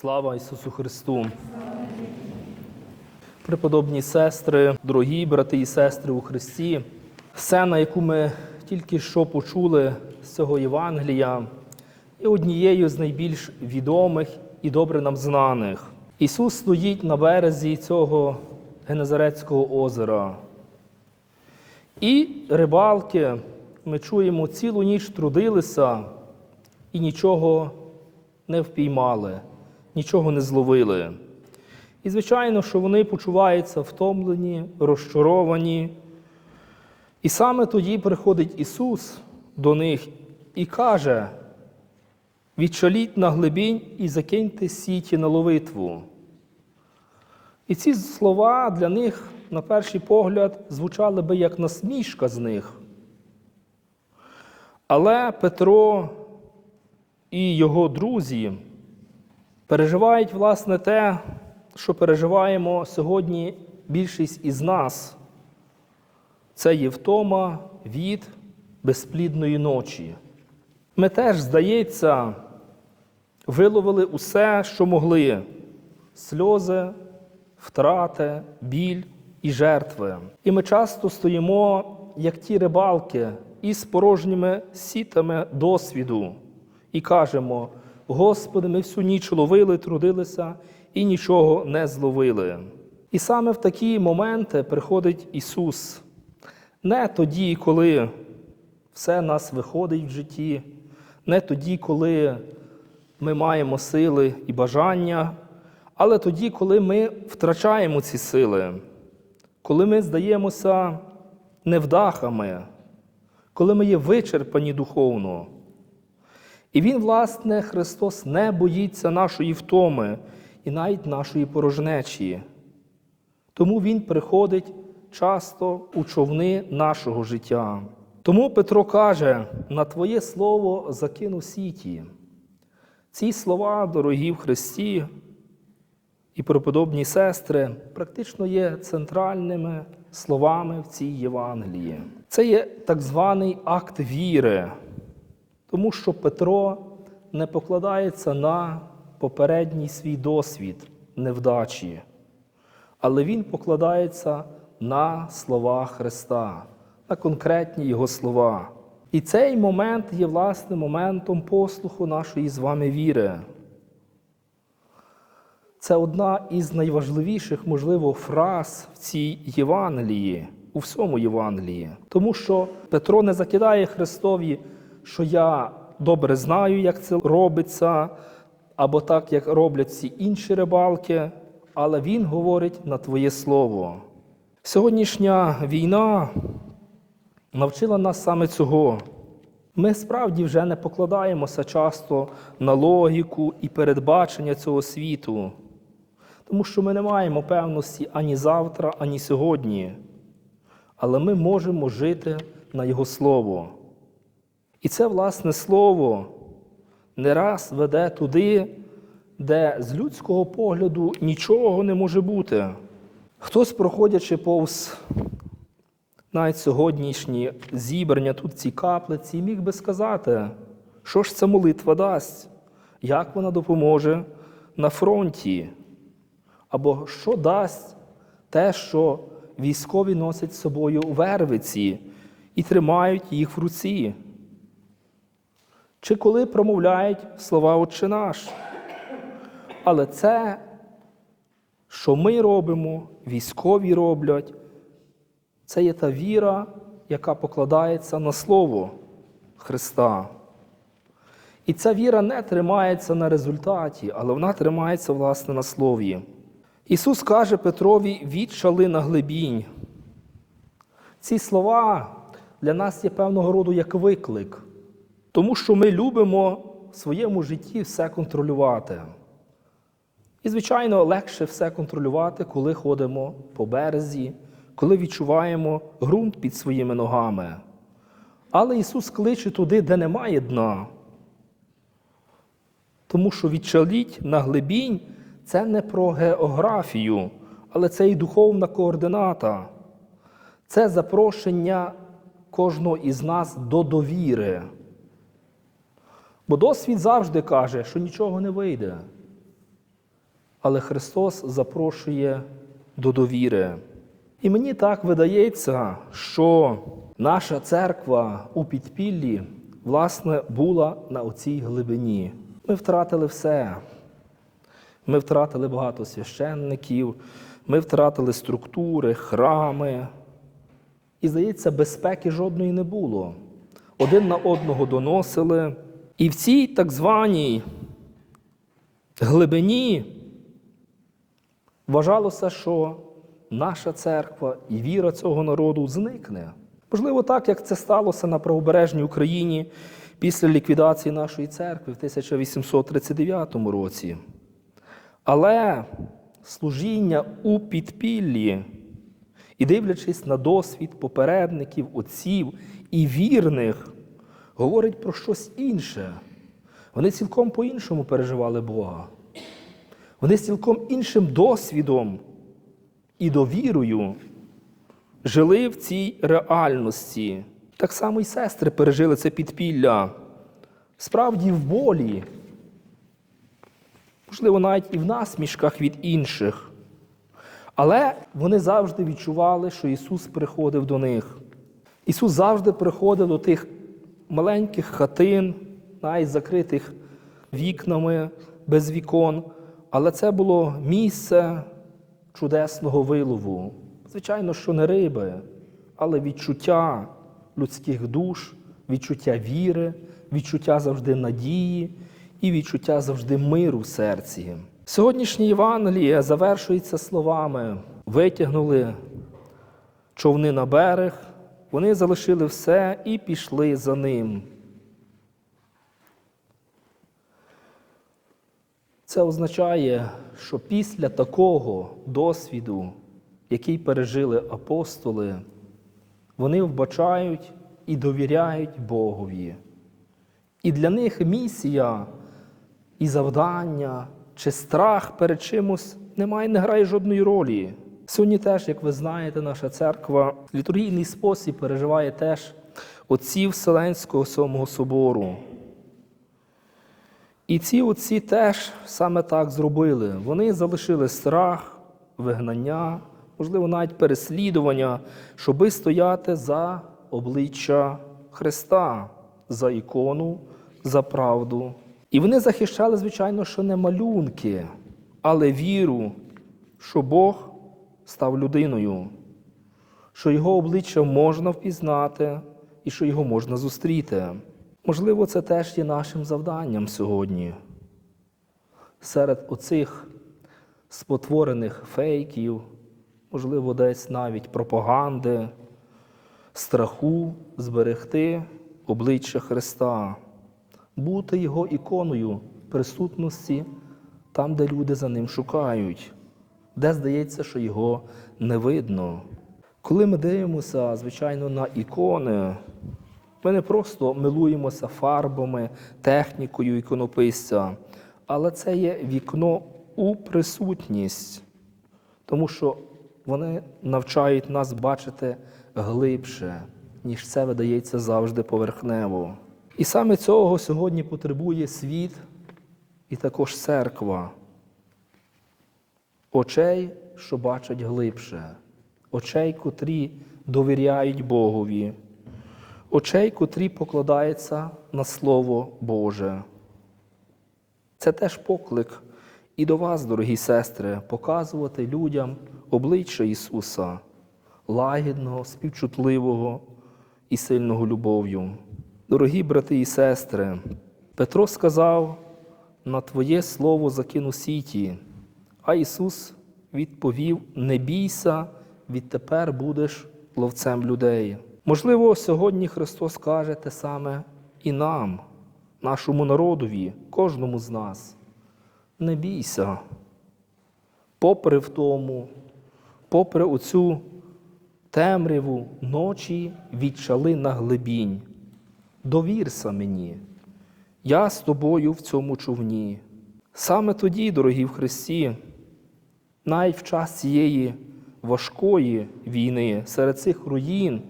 Слава Ісусу Христу! Преподобні сестри, дорогі брати і сестри у Христі, сцена, яку ми тільки що почули з цього Євангелія, є однією з найбільш відомих і добре нам знаних. Ісус стоїть на березі цього Генезарецького озера. І рибалки, ми чуємо, цілу ніч трудилися і нічого не впіймали, нічого не зловили. І, звичайно, що вони почуваються втомлені, розчаровані. І саме тоді приходить Ісус до них і каже: відчаліть на глибінь і закиньте сіті на ловитву. І ці слова для них, на перший погляд, звучали би як насмішка з них. Але Петро і його друзі переживають, власне, те, що переживаємо сьогодні більшість із нас. Це є втома від безплідної ночі. Ми теж, здається, виловили усе, що могли: сльози, втрати, біль і жертви. І ми часто стоїмо, як ті рибалки, із порожніми сітами досвіду, і кажемо: Господи, ми всю ніч ловили, трудилися і нічого не зловили. І саме в такі моменти приходить Ісус. Не тоді, коли все нас виходить в житті, не тоді, коли ми маємо сили і бажання, але тоді, коли ми втрачаємо ці сили, коли ми здаємося невдахами, коли ми є вичерпані духовно. І Він, власне, Христос не боїться нашої втоми і навіть нашої порожнечі. Тому Він приходить часто у човни нашого життя. Тому Петро каже: на Твоє слово закину сіті. Ці слова, дорогі в Христі і преподобні сестри, практично є центральними словами в цій Євангелії. Це є так званий акт віри, тому що Петро не покладається на попередній свій досвід невдачі, але він покладається на слова Христа, на конкретні Його слова. І цей момент є власне моментом послуху нашої з вами віри. Це одна із найважливіших, можливо, фраз в цій Євангелії, у всьому Євангелії. Тому що Петро не закидає Христові, що я добре знаю, як це робиться, або так, як роблять всі інші рибалки, але Він говорить на Твоє Слово. Сьогоднішня війна навчила нас саме цього. Ми справді вже не покладаємося часто на логіку і передбачення цього світу, тому що ми не маємо певності ані завтра, ані сьогодні. Але ми можемо жити на Його Слово. І це, власне, Слово не раз веде туди, де з людського погляду нічого не може бути. Хтось, проходячи повз навіть сьогоднішні зібрання тут в цій каплиці, міг би сказати, що ж ця молитва дасть, як вона допоможе на фронті, або що дасть те, що військові носять з собою вервиці і тримають їх в руці. Чи коли промовляють слова Отче наш. Але це, що ми робимо, військові роблять, це є та віра, яка покладається на Слово Христа. І ця віра не тримається на результаті, але вона тримається, власне, на Слові. Ісус каже Петрові: відчали на глибінь. Ці слова для нас є певного роду як виклик, тому що ми любимо в своєму житті все контролювати. І, звичайно, легше все контролювати, коли ходимо по березі, коли відчуваємо ґрунт під своїми ногами. Але Ісус кличе туди, де немає дна. Тому що відчаліть на глибінь це не про географію, але це і духовна координата. Це запрошення кожного із нас до довіри. Бо досвід завжди каже, що нічого не вийде. але Христос запрошує до довіри. І мені так видається, що наша церква у підпіллі, власне, була на оцій глибині. Ми втратили все. Ми втратили багато священників, ми втратили структури, храми. І, здається, безпеки жодної не було. Один на одного доносили. І в цій так званій глибині вважалося, що наша церква і віра цього народу зникне. Можливо, так, як це сталося на правобережній Україні після ліквідації нашої церкви в 1839 році. Але служіння у підпіллі, і дивлячись на досвід попередників, отців і вірних, говорить про щось інше. Вони цілком по-іншому переживали Бога. Вони з цілком іншим досвідом і довірою жили в цій реальності. Так само і сестри пережили це підпілля. Справді в болі, можливо, навіть і в насмішках від інших. Але вони завжди відчували, що Ісус приходив до них. Ісус завжди приходив до тих маленьких хатин, навіть закритих вікнами без вікон. Але це було місце чудесного вилову. Звичайно, що не риби, але відчуття людських душ, відчуття віри, відчуття завжди надії і відчуття завжди миру в серці. Сьогоднішнє Євангеліє завершується словами: витягнули човни на берег, вони залишили все і пішли за ним. Це означає, що після такого досвіду, який пережили апостоли, вони вбачають і довіряють Богові. І для них місія і завдання чи страх перед чимось немає, не грає жодної ролі. Сьогодні теж, як ви знаєте, наша церква літургійний спосіб переживає теж отців Вселенського Сьомого собору. І ці отці теж саме так зробили. Вони залишили страх, вигнання, можливо, навіть переслідування, щоби стояти за обличчя Христа, за ікону, за правду. І вони захищали, звичайно, що не малюнки, але віру, що Бог став людиною, що його обличчя можна впізнати і що його можна зустріти. Можливо, це теж є нашим завданням сьогодні. Серед оцих спотворених фейків, можливо, десь навіть пропаганди, страху зберегти обличчя Христа, бути Його іконою присутності там, де люди за ним шукають, де здається, що його не видно. Коли ми дивимося, звичайно, на ікони, ми не просто милуємося фарбами, технікою іконописця, але це є вікно у присутність, тому що вони навчають нас бачити глибше, ніж це видається завжди поверхнево. І саме цього сьогодні потребує світ і також церква. Очей, що бачать глибше, очей, котрі довіряють Богові очей, котрі покладаються на Слово Боже. Це теж поклик і до вас, дорогі сестри, показувати людям обличчя Ісуса, лагідного, співчутливого і сильного любов'ю. Дорогі брати і сестри, Петро сказав: на Твоє Слово закину сіті, а Ісус відповів: Не бійся, відтепер будеш ловцем людей. Можливо, сьогодні Христос каже те саме і нам, нашому народові, кожному з нас. Не бійся, попри в тому, попри оцю темряву ночі відчали на глибінь. Довірся мені, я з тобою в цьому човні. Саме тоді, дорогі в Христі, навіть в час цієї важкої війни, серед цих руїн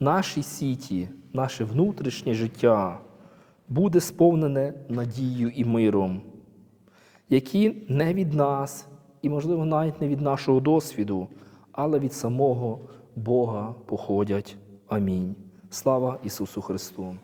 нашій сіті, наше внутрішнє життя буде сповнене надією і миром. які не від нас, і, можливо, навіть не від нашого досвіду, але від самого Бога походять. Амінь. Слава Ісусу Христу!